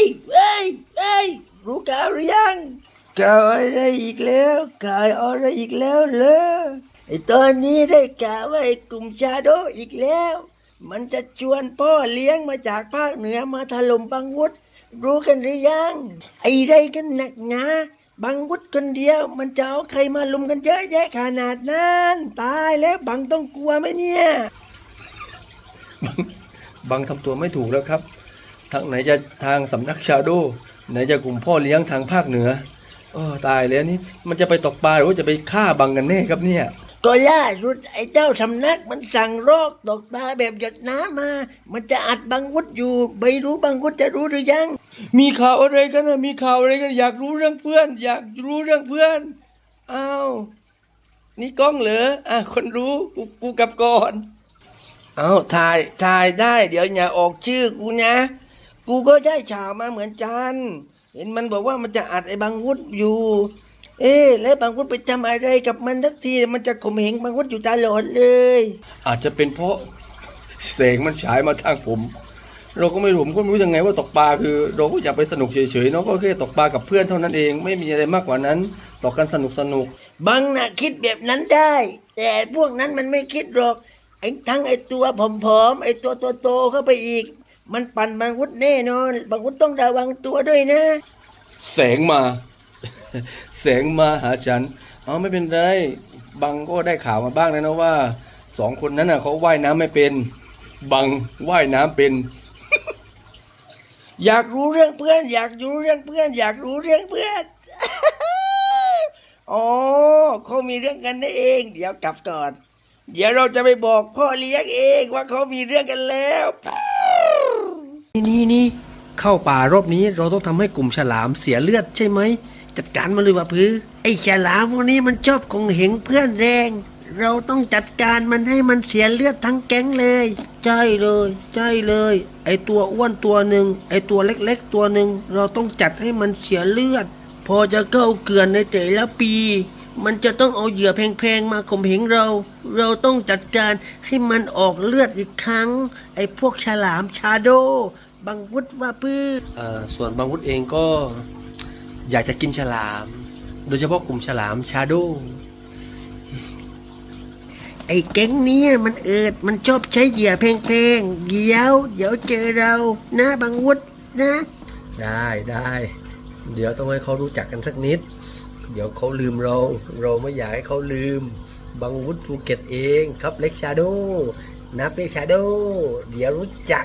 ยเฮ้ยเฮ้ยรู้ข่าวหรือยังข่าวอะไรอีกแล้วข่าวอะไรอีกแล้วเหรอไอตอนนี้ได้ข่าวว่าไอ้กลุ่มชาโดอีกแล้ว มันจะชวนพ่อเลี้ยงมาจากภาคเหนือมาถล่มบางวุฒรู้กันหรือยัง ไอ้ไรกันหนักหนาบางวุฒคนเดียว มันจะเอาใครมาลุมกันเยอะแยะขนาดนั้นตายแล้วบังต้องกลัวไหมเนี่ย บังทำตัวไม่ถูกแล้วครับ ทางไหนจะทางสำนักชาโดไหนจะกลุ่มพ่อเลี้ยงทางภาคเหนือโอ้ตายแล้วนี่มันจะไปตกปลาหรือว่าจะไปฆ่าบังกันแน่ครับเนี่ย ก็ล่าสุดไอ้เจ้าสำนักมันสั่งโรคตกปลาแบบหยดน้ำมา มันจะอัดบังวุฒอยู่ไม่รู้บังวุฒจะรู้หรือยัง มีข่าวอะไรกันนะมีข่าวอะไรกันอยากรู้เรื่องเพื่อน อยากรู้เรื่องเพื่อนอ้าวนี่กล้องเหรออะคนรู้กูกูกลับก่อนเอาถ่ายถ่ายได้ เดี๋ยวอย่าออกชื่อกูนะ กูก็ได้ข่าวมาเหมือนกันเห็นมันบอกว่ามันจะอัดไอ้บางวุฒอยู่ เอ๊ะแล้วบางวุฒไปทำอะไรกับมันทักทีมันจะข่มเหงบางวุฒอยู่ตลอดเลย อาจจะเป็นเพราะแสงมันฉายมาทางผม เราก็ไม่รู้ผมก็ไม่รู้ยังไงว่าตกปลาคือ เราก็อยากไปสนุกเฉยๆเนาะก็แค่ตกปลากับเพื่อนเท่านั้นเอง ไม่มีอะไรมากกว่านั้นตกกันสนุกสนุกบางน่ะคิดแบบนั้นได้ แต่พวกนั้นมันไม่คิดหรอกไอ้ทั้งไอ้ตัวผอมๆไอ้ตัวโตๆเข้าไปอีก มันปั่นบางวุฒแน่นอนบางวุฒต้องระวังตัวด้วยนะ แสงมา แสงมาหาฉันอ๋อไม่เป็นไรบังก็ได้ข่าวมาบ้างแล้วนะว่าสองคนนั้นน่ะเขาว่ายน้ำไม่เป็น บังว่ายน้ำเป็น อยากรู้เรื่องเพื่อน อยากรู้เรื่องเพื่อน อยากรู้เรื่องเพื่อนอ๋อเขามีเรื่องกันนั่นเอง เดี๋ยวกลับก่อน เดี๋ยวเราจะไปบอกพ่อเลี้ยงเองว่าเขามีเรื่องกันแล้ว นี่นี่นี่เข้าป่ารอบนี้เราต้องทำให้กลุ่มฉลามเสียเลือดใช่ไหม จัดการมันเลยว่าพื้อไอ้ฉลามพวกนี้มันชอบคงเหงเพื่อนแรง เราต้องจัดการมันให้มันเสียเลือดทั้งแก๊งเลย ใช่เลยใช่เลย ไอ้ตัวอ้วนตัวหนึ่งไอ้ตัวเล็กๆตัวหนึ่งเราต้องจัดให้มันเสียเลือด พอจะเข้าเกลือนในแต่ละปี มันจะต้องเอาเหยื่อแพงๆมาข่มเหงเรา เราต้องจัดการให้มันออกเลือดอีกครั้ง ไอ้พวกฉลามชาโด บังวุฒว่าพื้อเอ่อส่วนบางวุฒเองก็อยากจะกินฉลาม โดยเฉพาะกลุ่มฉลามชาโดไอ้แก๊งเนี้มันเอิดมันชอบใช้เหยื่อแพงๆเดี๋ยว เดี๋ยวเจอเรานะบังวุฒนะ ได้ได้ เดี๋ยวต้องให้เขารู้จักกันสักนิด เดี๋ยวเขาลืมเรา เราไม่อยากให้เขาลืม บางวุฒภูเก็ตเองครับเล็กชาโดนับเล็กชาโดเดี๋ยวรู้จัก